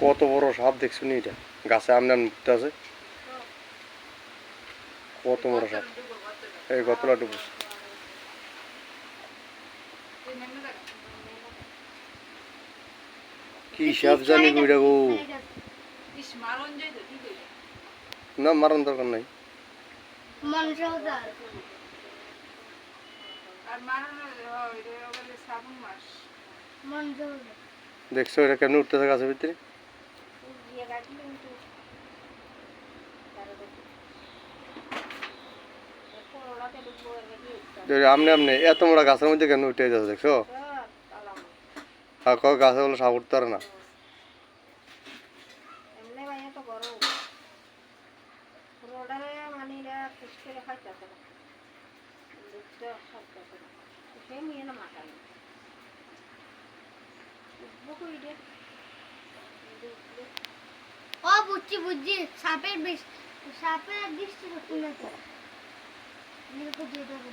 কত বড় সাপ দেখছ নি এটা? গাছে আমনান মুক্ত আছে? কত বড় সাপ? এই গতলা ডুবো। কি সাপ জানি কইরা গো। না মারান দরকার নাই। দেখছ এটা কেমন উঠতেছে গাছের ভিতরে? আমনে আমনে, এত বড় গাছের মধ্যে কেন উঠে যাচ্ছে দেখছ? আর কয় গাছে বলে সাপ উঠতে না। ও বুঝছি বুঝছি। সাপের বিষ সাপের দৃষ্টি শক্তি না তো এগুলো দিয়ে দেবো।